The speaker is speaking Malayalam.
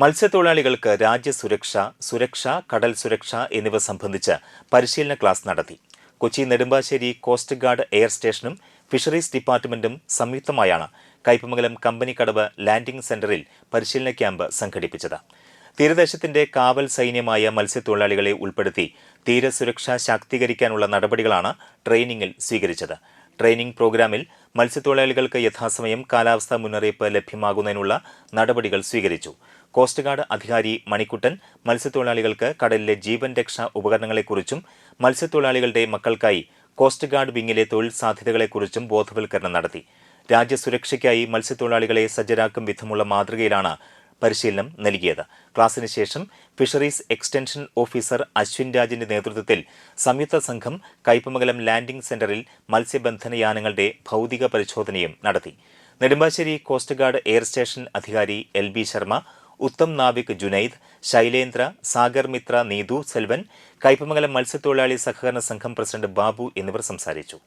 മത്സ്യത്തൊഴിലാളികൾക്ക് രാജ്യസുരക്ഷ സുരക്ഷ കടൽ സുരക്ഷ എന്നിവ സംബന്ധിച്ച് പരിശീലന ക്ലാസ് നടത്തി. Kochi Nedumbassery coast guard air സ്റ്റേഷനും ഫിഷറീസ് ഡിപ്പാർട്ട്മെന്റും സംയുക്തമായാണ് കയ്പമംഗലം കമ്പനിക്കടവ് ലാൻഡിംഗ് സെന്ററിൽ പരിശീലന ക്യാമ്പ് സംഘടിപ്പിച്ചത്. തീരദേശത്തിന്റെ കാവൽ സൈന്യമായ മത്സ്യത്തൊഴിലാളികളെ ഉൾപ്പെടുത്തി തീരസുരക്ഷ ശാക്തീകരിക്കാനുള്ള നടപടികളാണ് ട്രെയിനിങ്ങിൽ സ്വീകരിച്ചത്. ട്രെയിനിംഗ് പ്രോഗ്രാമിൽ മത്സ്യത്തൊഴിലാളികൾക്ക് യഥാസമയം കാലാവസ്ഥാ മുന്നറിയിപ്പ് ലഭ്യമാകുന്നതിനുള്ള നടപടികൾ സ്വീകരിച്ചു. കോസ്റ്റ് ഗാർഡ് അധികാരി മണിക്കുട്ടൻ മത്സ്യത്തൊഴിലാളികൾക്ക് കടലിലെ ജീവൻ രക്ഷാ ഉപകരണങ്ങളെക്കുറിച്ചും മത്സ്യത്തൊഴിലാളികളുടെ മക്കൾക്കായി കോസ്റ്റ് ഗാർഡ് വിങ്ങിലെ തൊഴിൽ സാധ്യതകളെക്കുറിച്ചും ബോധവൽക്കരണം നടത്തി. രാജ്യസുരക്ഷയ്ക്കായി മത്സ്യത്തൊഴിലാളികളെ സജ്ജരാക്കും വിധമുള്ള മാതൃകയിലാണ് പരിശീലനം നൽകിയത്. ക്ലാസിന് ശേഷം ഫിഷറീസ് എക്സ്റ്റൻഷൻ ഓഫീസർ അശ്വിൻ രാജിന്റെ നേതൃത്വത്തിൽ സംയുക്ത സംഘം കയ്പമംഗലം ലാൻഡിംഗ് സെന്ററിൽ മത്സ്യബന്ധന യാനങ്ങളുടെ ഭൗതിക പരിശോധനയും നടത്തി. Nedumbassery coast guard air station അധികാരി എൽ ബി ശർമ്മ ഉത്തം നാവിക് ജുനൈദ് ശൈലേന്ദ്ര സാഗർ മിത്ര നീതു സെൽവൻ കയ്പമംഗലം മത്സ്യത്തൊഴിലാളി സഹകരണ സംഘം പ്രസിഡന്റ് ബാബു എന്നിവർ സംസാരിച്ചു.